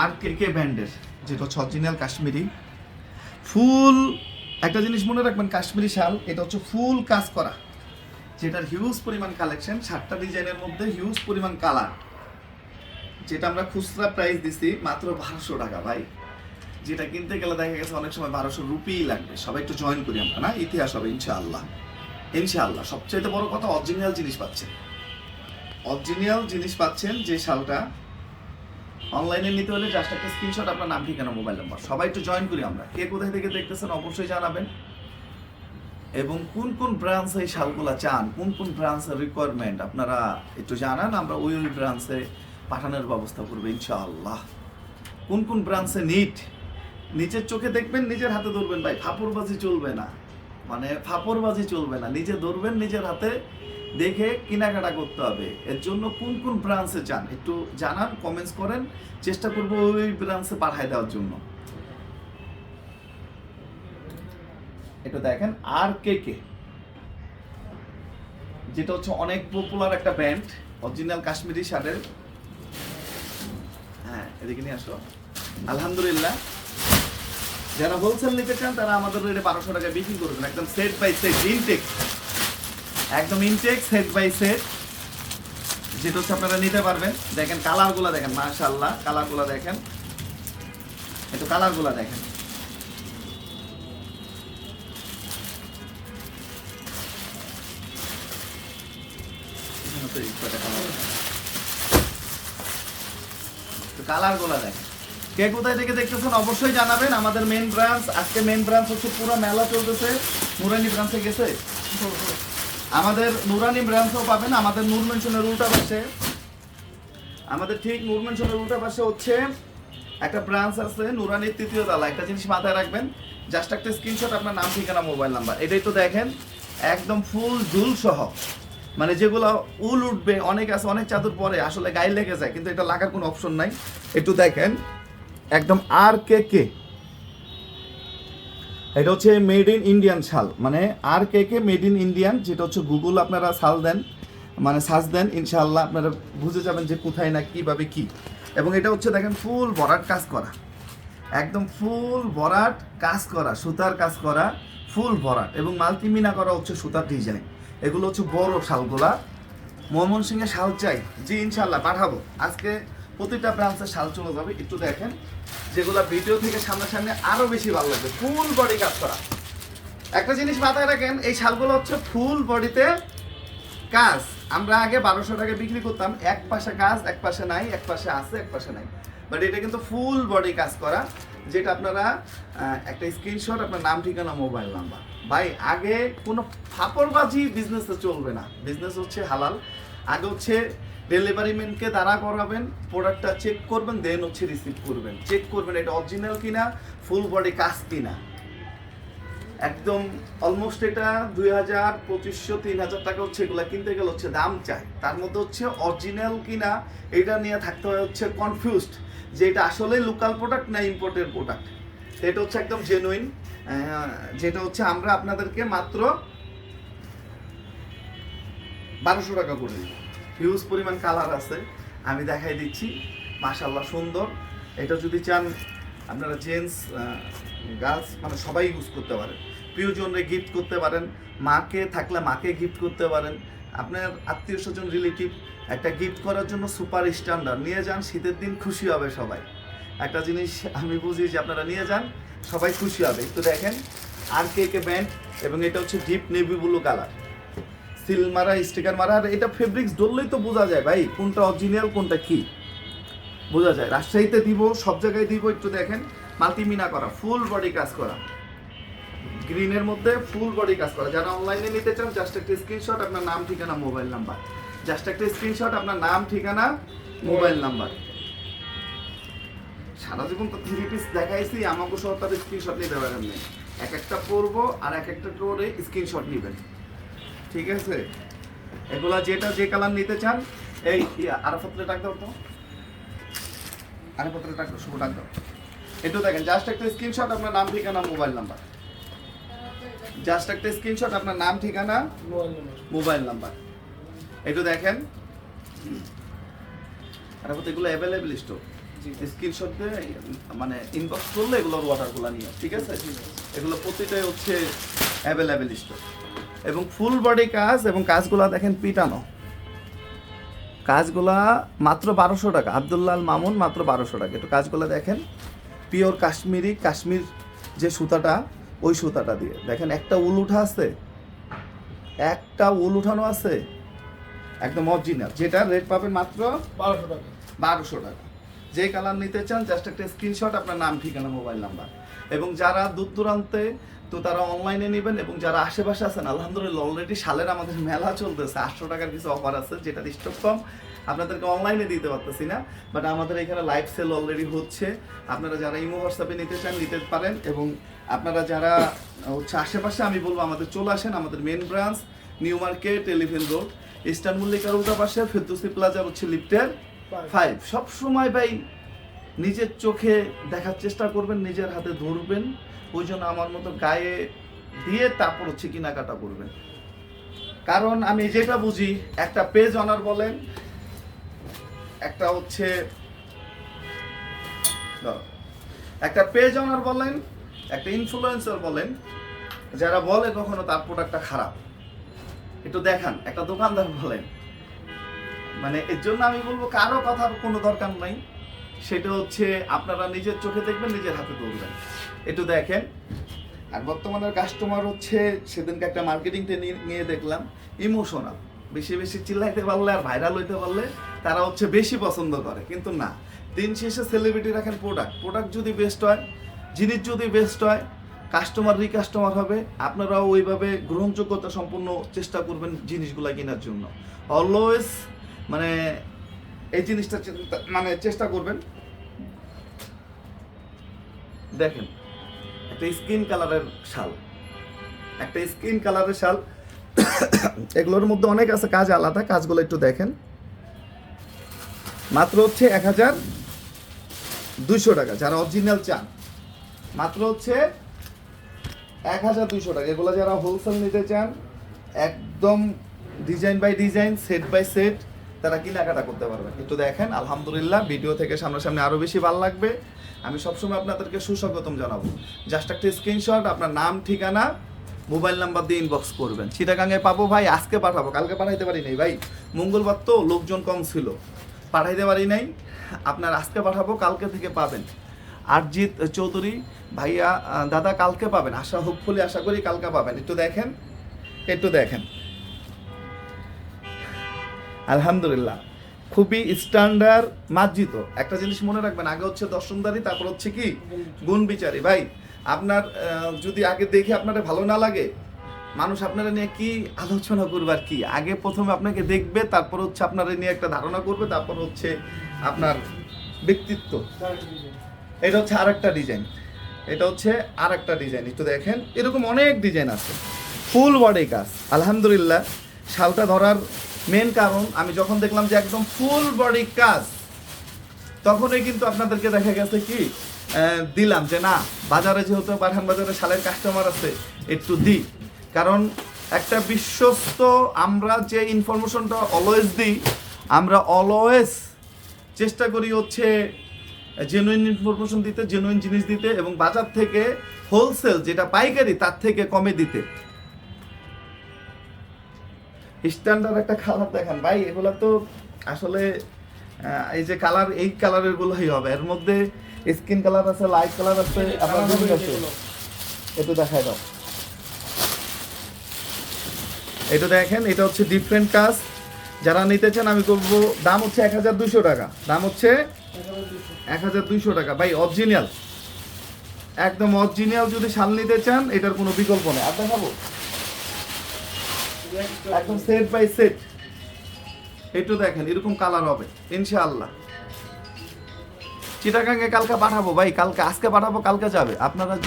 আর কে কে ব্যান্ডের, যেটা হচ্ছে অরিজিনাল কাশ্মীরি। ফুল, একটা জিনিস মনে রাখবেন, কাশ্মীরি শাল, এটা হচ্ছে ফুল কাজ করা। যেটার হিউজ পরিমাণ কালেকশন সাতটা ডিজাইনের মধ্যে হিউজ পরিমাণ কালার যেটা আমরা খুচরা প্রাইস দিছি মাত্র বারোশো টাকা, ভাই। যেটা কিনতে গেলে দেখা গেছে অনেক সময় বারোশো রুপিই লাগবে। সবাই একটু জয়েন করি আমরা, না? ইতিহাস হবে, ইনশাআল্লাহ। ইনশাআল্লাহ। সবচেয়ে বড় কথা অরিজিনাল জিনিস পাচ্ছেন। অরিজিনাল জিনিস পাচ্ছেন যে শালটা অনলাইনে নিতে হলে জাস্ট একটা স্ক্রিনশট আপনার নাম, ঠিকানা মোবাইল নাম্বার সবাই একটু জয়েন করি আমরা। কে কোথায় থেকে দেখতেছেন অবশ্যই জানাবেন। এবং কোন কোন ব্রাঞ্চে এই শালগুলা চান, কোন কোন ব্রাঞ্চের রিকোয়ারমেন্ট আপনারা একটু জানান, আমরা ওই ওই ব্রাঞ্চে পাঠানোর ব্যবস্থা করব, ইনশাআল্লাহ। কোন কোন ব্রাঞ্চে নিট নিজের চোখে দেখবেন, নিজের হাতে ধরবেন। ভাই, ফাপড়বাজি চলবে না। মানে ফাপড়বাজি চলবে না। নিজে ধরবেন, নিজের হাতে দেখে কেনাকাটা করতে হবে। এর জন্য কোন কোন ব্রাঞ্চে চান একটু জানান কমেন্টস করেন। চেষ্টা করব ওই ব্রাঞ্চে পাঠায় দেওয়ার জন্য। এটা দেখেন, আর কে কে? যেটা হচ্ছে অনেক পপুলার একটা ব্যান্ড অরিজিনাল কাশ্মীরি শার্টের। হ্যাঁ এদিকে নিয়ে আসো। আলহামদুলিল্লাহ। যারা হোলসেল নিতে চান, তারা আমাদের রেটে বারোশো টাকা বিক্রি করবেন। একদম সেট বাই সেট ইনটেক একদম ইনটেক সেট বাই সেট যেটা হচ্ছে আপনারা নিতে পারবেন। দেখেন কালারগুলো দেখেন, মাশাআল্লাহ কালারগুলো দেখেন। একটু কালারগুলো দেখেন। দেখেন। কে কোথায় থেকে অবশ্যই জানাবেন। আমাদের মেন ব্রাঞ্চ আজকে মেন ব্রাঞ্চ হচ্ছে পুরো মেলা চলতেছে। নুরানি ব্রাঞ্চে গেছে? আমাদের নুরানি ব্রাঞ্চও পাবেন, আমাদের নূর মেনশনের উল্টা পাশে। আমাদের ঠিক নূর মেনশনের উল্টা পাশে হচ্ছে একটা ব্রাঞ্চ আছে, নুরানির তৃতীয় তলা। একটা জিনিস মাথায় রাখবেন জাস্ট একটা স্ক্রিনশট আপনার নাম, ঠিকানা মোবাইল নাম্বার এটাই তো দেখেন, একদম ফুল ঝুল সহ। মানে যেগুলো উল উঠবে, অনেক আছে, অনেক চাদর পরে, আসলে গায়ে লেগে যায়, কিন্তু এটা লাগার কোনো অপশন নাই। একটু দেখেন, একদম আর কে কে এটা হচ্ছে মেড ইন ইন্ডিয়ান শাল। মানে আর কে কে মেড ইন ইন্ডিয়ান যেটা হচ্ছে গুগল আপনারা শাল দেন মানে সার্চ দেন ইনশাল্লাহ আপনারা বুঝে যাবেন যে কোথায় না কীভাবে কি। এবং এটা হচ্ছে দেখেন ফুল ভরাট কাজ করা। একদম ফুল ভরাট কাজ করা, সুতার কাজ করা ফুল ভরাট এবং মাল্টিমিনা করা হচ্ছে সুতার ডিজাইন এগুলো হচ্ছে বড় শালগুলা। ময়মনসিংহে শাল চাই। জি ইনশাল্লাহ পাঠাবো। আজকে প্রতিটা ব্রাঞ্চে শাল চলে যাবে। একটু দেখেন, যেগুলো ভিডিও থেকে সামনাসামনি আরও বেশি ভালো লাগবে। ফুল বডি কাজ করা। একটা জিনিস মাথায় রাখেন, এই শালগুলো হচ্ছে ফুল বডিতে কাজ। আমরা আগে বারোশো টাকা বিক্রি করতাম। এক পাশে কাজ, এক পাশে নাই, এক পাশে আছে, এক পাশে নাই। বাট এটা কিন্তু ফুল বডি কাজ করা, যেটা আপনারা একটা স্ক্রিনশট আপনার নাম, ঠিকানা মোবাইল নাম্বার ভাই, আগে কোনো ফাপড়বাজি বিজনেসে চলবে না। বিজনেস হচ্ছে হালাল। আগে হচ্ছে ডেলিভারি ম্যানকে দাঁড়া করাবেন, প্রোডাক্টটা চেক করবেন দেন হচ্ছে রিসিভ করবেন। চেক করবেন এটা অরিজিনাল কিনা ফুল বডি কাজ কিনা। একদম অলমোস্ট এটা দুই হাজার, পঁচিশশো, তিন হাজার টাকা হচ্ছে এগুলো কিনতে গেলে হচ্ছে দাম চাই। তার মধ্যে হচ্ছে অরিজিনাল কিনা, এটা নিয়ে থাকতে হয় হচ্ছে কনফিউজড যে এটা আসলে লোকাল প্রোডাক্ট না ইম্পোর্টের প্রোডাক্ট এটা হচ্ছে একদম জেনুইন যেটা হচ্ছে আমরা আপনাদেরকে মাত্র বারোশো টাকা করে দিব। হিউজ পরিমাণ কালার আছে, আমি দেখাই দিচ্ছি। মাশাল্লাহ সুন্দর। এটা যদি চান, আপনারা জেন্টস গার্লস মানে সবাই ইউজ করতে পারেন। প্রিয়জনরে গিফট করতে পারেন। মাকে থাকলে মাকে গিফট করতে পারেন। আপনার আত্মীয় স্বজন রিলেটিভ একটা গিফট করার জন্য সুপার স্ট্যান্ডার্ড নিয়ে যান, শীতের দিন খুশি হবে সবাই। একটা জিনিস আমি বুঝি যে আপনারা নিয়ে যান, সবাই খুশি হবে। একটু দেখেন, আর কে কে ব্যান্ড এবং এটা হচ্ছে deep navy blue colour seal মারা, স্টিকার মারা, আর এটা ফেব্রিক্স ধরলেই তো বোঝা যায় ভাই, কোনটা অরিজিনাল কোনটা কি? বোঝা যায়। রাজশাহীতে দিব, সব জায়গায় দিব, একটু দেখেন। মাল্টিমিনা করা ফুল বডি কাজ করা। গ্রিনের মধ্যে ফুল বডি কাজ করা। যারা অনলাইনে নিতে চান জাস্ট একটা স্ক্রিনশট আপনার নাম, ঠিকানা মোবাইল নাম্বার জাস্ট একটা স্ক্রিনশট আপনার নাম, ঠিকানা মোবাইল নাম্বার সারা জীবন তো থ্রি পিস দেখাইছি, আমাকে সহ তার স্ক্রিনশট নিতে পারেন এক একটা পরবো, আর এক একটা করে স্ক্রিনশট নেবেন। ঠিক আছে? এগুলা যেটা যে কালার নিতে চান এই আরাফাতলে টাক দাও তো। আরাফাতলে টাক দাও শুভ টাক দাও। একটু দেখেন জাস্ট একটা স্ক্রিনশট আপনার নাম ঠিকানা মোবাইল নাম্বার জাস্ট একটা স্ক্রিনশট আপনার নাম ঠিকানা মোবাইল নাম্বার একটু দেখেন। আরাফাত এগুলো অ্যাভেলেবেল স্টোর স্ক্রিনশট দিয়ে মানে ইনবক্স করলে এগুলোর অর্ডারগুলো নিও ঠিক আছে? এগুলো প্রতিটাই হচ্ছে অ্যাভেলেবেল স্টক এবং ফুল বডি কাজ এবং কাজগুলো দেখেন পিটানো। কাজগুলা মাত্র বারোশো টাকা। আবদুল্লাল মামুন মাত্র বারোশো টাকা। একটু কাজগুলো দেখেন। পিওর কাশ্মীরি কাশ্মীর যে সুতাটা ওই সুতাটা দিয়ে। দেখেন একটা উল উঠা আছে। একটা উল উঠানো আছে। একদম অরিজিনাল যেটা রেট পাবেন মাত্র বারোশো টাকা। বারোশো টাকা। যে কালার নিতে চান জাস্ট একটা স্ক্রিনশট আপনার নাম ঠিকানা মোবাইল নাম্বার এবং যারা দূর দূরান্তে তো তারা অনলাইনে নেবেন এবং যারা আশেপাশে আছেন আলহামদুলিল্লাহ অলরেডি সালের আমাদের মেলা চলতেছে। আটশো টাকার কিছু অফার আছে যেটা স্টক কম। আপনাদেরকে অনলাইনে দিতে পারতেছি না বাট আমাদের এখানে লাইভ সেল অলরেডি হচ্ছে। আপনারা যারা ইমো হোয়াটসঅ্যাপে নিতে চান নিতে পারেন এবং আপনারা যারা হচ্ছে আশেপাশে আমি বলব আমাদের চলে আসেন আমাদের main branch new market eleven road eastern মল্লিকার উল্টা পাশে ফেরদৌসি প্লাজার হচ্ছে লিফটের ফাইভ সবসময় ভাই নিজের চোখে দেখার চেষ্টা করবেন, নিজের হাতে ধরবেন, ওই জন্য আমার মতো গায়ে দিয়ে তারপর হচ্ছে কেনাকাটা করবেন। কারণ আমি যেটা বুঝি, একটা পেজ অনার বলেন, একটা হচ্ছে একটা পেজ অনার বলেন, একটা ইনফ্লুয়েন্সার বলেন, যারা বলে কখনো তার প্রোডাক্টটা খারাপ। একটু দেখান, একটা দোকানদার বলেন। মানে এর জন্য আমি বলব, কারও কথার কোনো দরকার নাই। সেটা হচ্ছে আপনারা নিজের চোখে দেখবেন, নিজের হাতে ধরবেন একটু দেখেন। আর বর্তমানের কাস্টমার হচ্ছে, সেদিনকে একটা মার্কেটিংতে নিয়ে দেখলাম ইমোশনাল বেশি বেশি চিল্লাইতে পারলে আর ভাইরাল হইতে পারলে তারা হচ্ছে বেশি পছন্দ করে। কিন্তু না, দিন শেষে সেলিব্রিটি রাখেন প্রোডাক্ট প্রোডাক্ট যদি বেস্ট হয়, জিনিস যদি বেস্ট হয় কাস্টমার রিকাস্টমার হবে, আপনারাও ওইভাবে গ্রহণযোগ্যতা সম্পূর্ণ চেষ্টা করবেন জিনিসগুলো কেনার জন্য। অলওয়েজ মানে এই জিনিসটা মানে চেষ্টা করবেন। দেখেন, একটা স্কিন কালারের শাল। একটা স্কিন কালারের শাল, এগুলোর মধ্যে অনেক আছে, কাজ আলাদা, কাজগুলো একটু দেখেন। মাত্র হচ্ছে এক হাজার দুইশো টাকা, যারা অরিজিনাল চান। মাত্র হচ্ছে এক হাজার দুইশো টাকা। এগুলো যারা হোলসেল নিতে চান, একদম design by design set by set তারা কেনাকাটা করতে পারবেন একটু দেখেন, আলহামদুলিল্লাহ, ভিডিও থেকে সামনাসামনি আরও বেশি ভালো লাগবে। আমি সবসময় আপনাদেরকে সুস্বাগতম জানাব। জাস্ট একটা স্ক্রিনশট আপনার নাম, ঠিকানা, মোবাইল নাম্বার দিয়ে ইনবক্স করবেন। চিটাগাঙ্গে পাবো ভাই, আজকে পাঠাবো। কালকে পাঠাইতে পারি নাই ভাই। মঙ্গলবার তো লোকজন কম ছিল। পাঠাইতে পারি নাই। আপনার আজকে পাঠাবো, কালকে থেকে পাবেন। আরজিৎ চৌধুরী ভাইয়া দাদা কালকে পাবেন। আশা হোপফুলি আশা করি কালকে পাবেন। একটু দেখেন একটু দেখেন। আলহামদুলিল্লাহ। খুবই স্ট্যান্ডার্ড মার্জিত। একটা জিনিস মনে রাখবেন, আগে হচ্ছে দর্শনদারি, তারপর হচ্ছে কি? গুণ বিচারি। ভাই, আপনার যদি আগে দেখে আপনার ভালো না লাগে, মানুষ আপনারা নিয়ে কি আলোচনা করবে আর কি? আগে প্রথমে আপনাকে দেখবে, তারপর হচ্ছে আপনারা নিয়ে একটা ধারণা করবে, তারপর হচ্ছে আপনার ব্যক্তিত্ব। এটা হচ্ছে আরেকটা ডিজাইন এটা হচ্ছে আরেকটা ডিজাইন একটু দেখেন, এরকম অনেক ডিজাইন আছে। ফুল বডি কাজ। আলহামদুলিল্লাহ, শালটা ধরার মেন কারণ, আমি যখন দেখলাম যে একদম ফুল বডি কাজ, তখনই কিন্তু আপনাদেরকে দেখা গেছে কি দিলাম যে না, বাজারে যেহেতু পাঠান বাজারে শালের কাস্টমার আছে, একটু দিই। কারণ একটা বিশ্বস্ত, আমরা যে ইনফরমেশনটা অলওয়েজ দিই, আমরা অলওয়েজ চেষ্টা করি হচ্ছে জেনুইন ইনফরমেশন দিতে জেনুইন জিনিস দিতে এবং বাজার থেকে হোলসেল যেটা পাইকারি, তার থেকে কমে দিতে। স্ট্যান্ডার্ড একটা কালার দেখেন। ভাই এগুলো তো আসলে এই যে কালার এই কালারের গুলোই হবে। এর মধ্যে স্কিন কালার আছে লাইট কালার আছে আবার বিভিন্ন আছে একটু দেখাই দাও। এটা দেখেন এটা হচ্ছে ডিফারেন্ট কাজ। যারা নিতে চান আমি করব দাম হচ্ছে এক হাজার দুইশো টাকা। দাম হচ্ছে এক হাজার দুইশো টাকা। ভাই অরিজিনাল একদম অরিজিনাল যদি শাল নিতে চান এটার কোনো বিকল্প নেই। আর দেখাবো? একদম সেট বাই সেট একটু দেখেন, এরকম কালার হবে, ইনশাআল্লাহ। চিটাগাঙ্গে কালকে পাঠাবো ভাই, কালকে, আজকে পাঠাবো, কালকে যাবে। আপনারা যদি